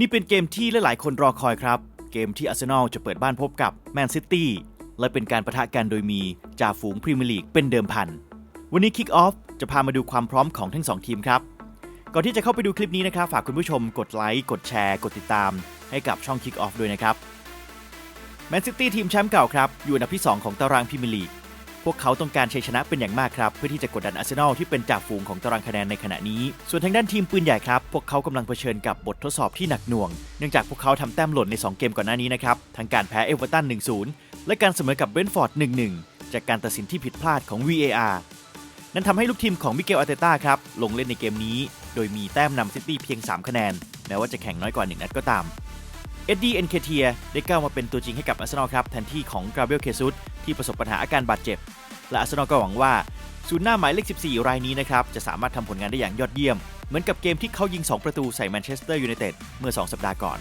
นี่เป็นเกมที่หลายๆ คนรอคอยครับ เกมที่อาร์เซนอลจะเปิดบ้านพบกับแมนซิตี้และเป็นการประทะกันโดยมีจ่าฝูงพรีเมียร์ลีกเป็นเดิมพัน วันนี้คิกออฟจะพามาดูความพร้อมของทั้งสองทีมครับ ก่อนที่จะเข้าไปดูคลิปนี้นะครับ ฝากคุณผู้ชมกดไลค์ กดแชร์ กดติดตาม ให้กับช่องคิกออฟด้วยนะครับ แมนซิตี้ทีมแชมป์เก่าครับ อยู่อันดับที่ 2 ของตารางพรีเมียร์ลีก พวกเขาต้องการชัยชนะเป็นอย่างมากครับ เพื่อที่จะกดดันอาร์เซนอลที่เป็นจ่าฝูงของตารางคะแนนในขณะนี้ ส่วนทางด้านทีมปืนใหญ่ครับ พวกเขากำลังเผชิญกับบททดสอบที่หนักหน่วง เนื่องจากพวกเขาทำแต้มหล่นใน 2 เกมก่อนหน้านี้นะครับ ทั้งการแพ้เอเวอร์ตัน 1-0 และการเสมอกับเบรนท์ฟอร์ด 1-1 จากการตัดสินที่ผิดพลาดของ VAR นั่นทำให้ลูกทีมของมิเกลอาร์เตต้าครับลงเล่นในเกมนี้ โดยมีแต้มนำซิตี้เพียง 3 คะแนน แม้ว่าจะแข่งน้อยกว่า 1 นัดก็ตาม เอ็ดดี้เอ็นเคเทียได้ก้าวมาเป็นตัวจริงให้กับอาร์เซนอลครับแทนที่ของกราเบลเคซุสที่ประสบปัญหาอาการบาดเจ็บ และอาร์เซนอลก็หวังว่าศูนย์หน้าหมายเลข 14 รายนี้นะครับ จะสามารถทำผลงานได้อย่างยอดเยี่ยม เหมือนกับเกมที่เขายิง 2 ประตูใส่แมนเชสเตอร์ยูไนเต็ดเมื่อ 2 สัปดาห์ก่อน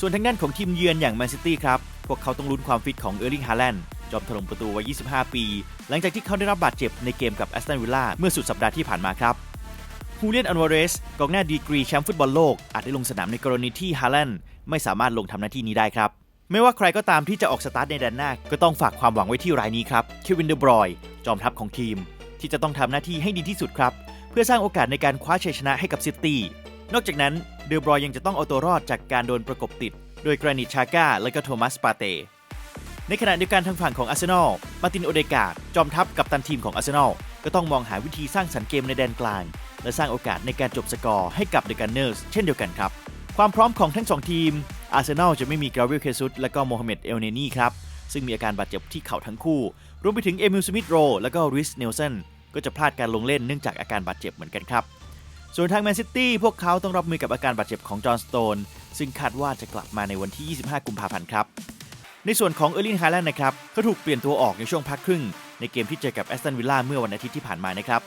ส่วนทางด้านของทีมเยือนอย่างแมนซิตี้ครับ พวกเขาต้องลุ้นความฟิตของเออร์ลิงฮาแลนด์จอมถล่มประตูวัย 25 ปี หลังจากที่เขาได้รับบาดเจ็บในเกมกับแอสตันวิลล่าเมื่อสุดสัปดาห์ที่ผ่านมาครับ ฮูเลียนอันวาเรสกองหน้าดีกรีแชมป์ฟุตบอลโลก อาจได้ลงสนามในกรณีที่ฮาแลนด์ไม่สามารถลงทำหน้าที่นี้ได้ครับ ไม่ว่าใครก็ตามที่จะออกสตาร์ทในแดนหน้า ก็ต้องฝากความหวังไว้ที่รายนี้ครับเควินเดบรอยจอมทัพของทีม ที่จะต้องทำหน้าที่ให้ดีที่สุดครับ เพื่อสร้างโอกาสในการคว้าชัยชนะให้กับซิตี้นอกจากนั้นเดบรอยยังจะต้องเอาตัวรอดจากการโดนประกบติด โดยกรานิตชาก้าและก็โทมัสปาเตในขณะเดียวกันทางฝั่งของอาร์เซนอล มาร์ตินโอเดกาจอมทัพกับตันทีมของอาร์เซนอล ก็ต้องมองหาวิธีสร้างสรรค์เกมในแดนกลาง และสร้างโอกาสในการจบสกอร์ให้กับเดอะกันเนอร์สเช่นเดียวกันครับ ความพร้อมของทั้งสองทีม อาร์เซนอลจะไม่มีกราเวลเคซุสและก็โมฮัมเหม็ดเอลเนนี่ครับ ซึ่งมีอาการบาดเจ็บที่เข่าทั้งคู่ รวมไปถึงเอมิลสมิธโรและก็ริสเนลสันก็จะพลาดการลงเล่นเนื่องจากอาการบาดเจ็บเหมือนกันครับ ส่วนทางแมนซิตี้พวกเขาต้องรับมือกับอาการบาดเจ็บของจอห์นสโตนซึ่งคาดว่าจะกลับมาในวันที่ 25 กุมภาพันธ์ครับในส่วนของเออร์ลินฮาแลนด์นะครับเขาถูกเปลี่ยนตัวออกในช่วงพักครึ่ง ในเกมที่เจอกับแอสตันวิลล่าเมื่อวันอาทิตย์ที่ผ่านมานะครับ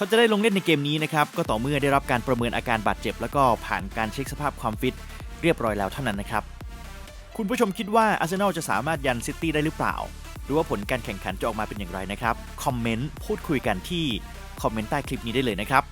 เขาจะได้ลงเล่นในเกมนี้นะครับก็ต่อเมื่อได้รับการประเมินอาการบาดเจ็บ แล้วก็ผ่านการเช็คสภาพความฟิตเรียบร้อยแล้วเท่านั้นนะครับ คุณผู้ชมคิดว่าอาร์เซนอลจะสามารถยันซิตี้ได้หรือเปล่า หรือว่าผลการแข่งขันจะออกมาเป็นอย่างไรนะครับ คอมเมนต์พูดคุยกันที่คอมเมนต์ใต้คลิปนี้ได้เลยนะครับ